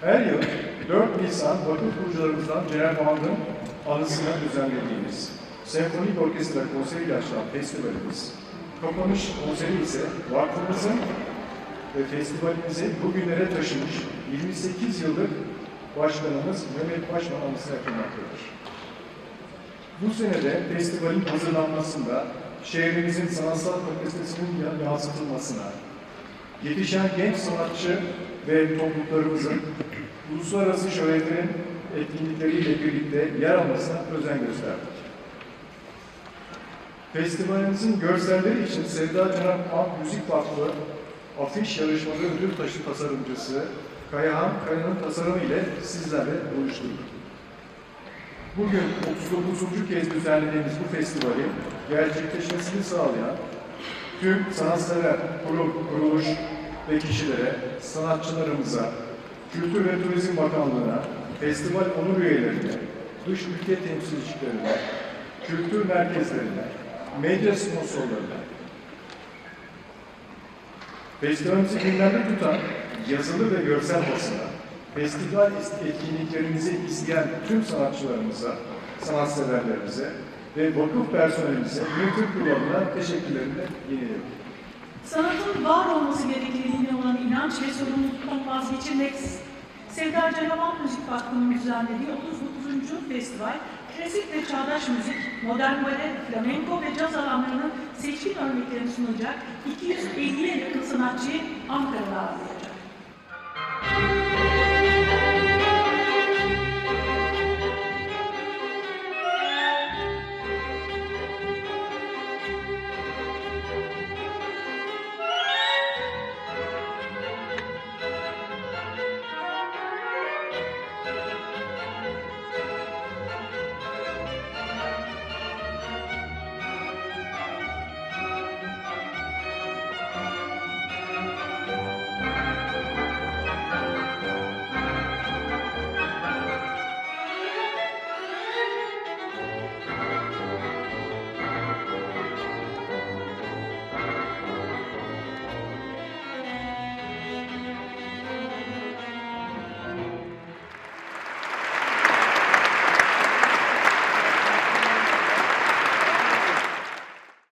Her yıl 4 Nisan vakıf kurucularımızdan Celal Bağlı'nın anısına düzenlediğimiz Senfonik Orkestra konseriyle açılan festivalimiz, kapanış konseri ise vakfımızın ve festivalimizi bugünlere taşımış 28 yıllık başkanımız Mehmet Başman anısına yapılmaktadır. Bu senede festivalin hazırlanmasında şehrimizin sanatsal kapasitesinin ya- yansıtılmasına, yetişen genç sanatçı ve topluluklarımızın uluslararası şöhretlerin etkinlikleriyle birlikte yer almasına özen gösterdik. Festivalimizin görselleri için Sevda Cenap Han Müzik Vakfı afiş yarışmaları ödül taşı tasarımcısı Kayahan Kaya'nın tasarımı ile sizlerle buluşturduk. Bugün 39. kez düzenlediğimiz bu festivali gerçekleşmesini sağlayan tüm sanatsever kurum, kuruluş ve kişilere, sanatçılarımıza, Kültür ve Turizm Bakanlığı'na, festival onur üyelerine, dış ülke temsilcilerine, kültür merkezlerine, medya sponsorlarına, festivalimizi gündemde tutan yazılı ve görsel basına, festival etkinliklerimizi izleyen tüm sanatçılarımıza, sanatseverlerimize ve vakıf personelimize yönetim kuruluna teşekkürlerimi yeniliyorum. Sanatın var olması gerekliliğine olan inanç ve sorumluluktan vazgeçilmeksiz. Sevda Canavan Müzik Vakfı'nın düzenlediği 39. festival, klasik ve çağdaş müzik, modern bale, flamenko ve caz alanlarının seçkin örneklerini sunacak 250'ye yakın sanatçıyı Ankara'da ağırlıyor.